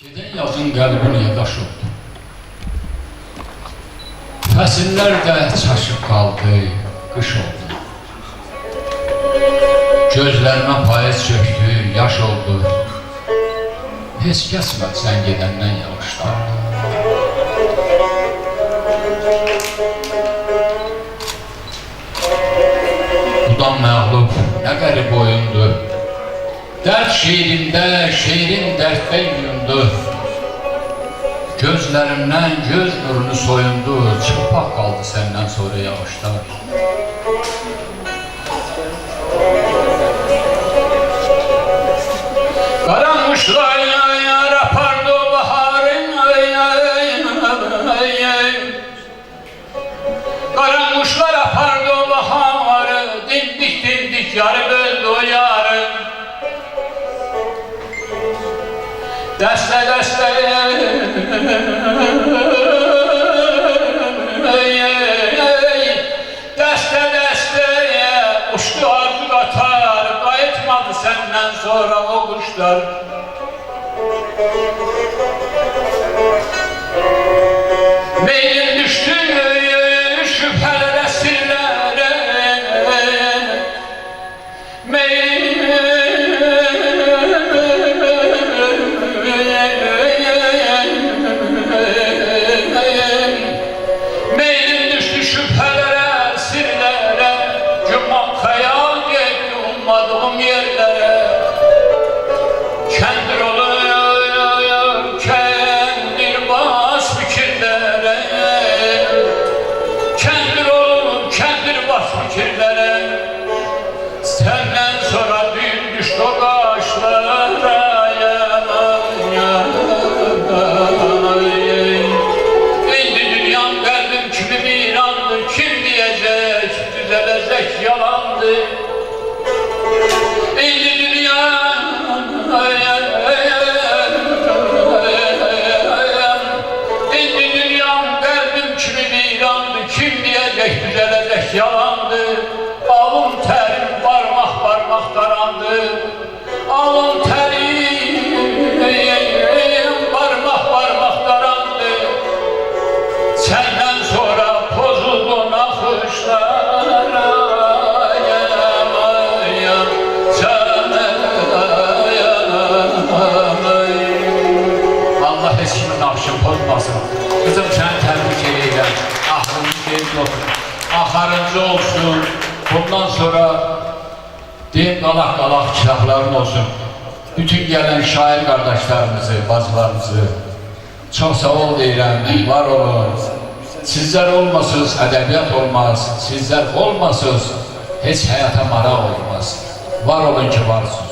Gedən yazın qəlbini daş oldu. Fəsillər də çaşıb qaldı, qış oldu. Gözlərimə payız çöktü, yaş oldu. Heç kəsmədi sən gedəndən yağışlar. Udan məğlub, nə qərib oyundu. Dərd şeirində, şeirin dərddə yuyundu. Gözlərimdən göz nurunu soyundu, çılpaq qaldı səndən sonra yağışlar. Dəstə dəstə Dəstə dəstə uçtu arzu qatar Qayıtmadı səndən sonra o Meylim yalandı Yox Axırıncı olsun Bundan sonra Deyim qalaq qalaq kitabların olsun Bütün gələn şair qardaşlarımızı, bacılarımızı Çox sağ ol deyirəm, var olun. Sizlər olmasınız, ədəbiyyat olmaz. Sizlər olmasınız, heç həyata maraq olmaz. Var olun ki, varsınız.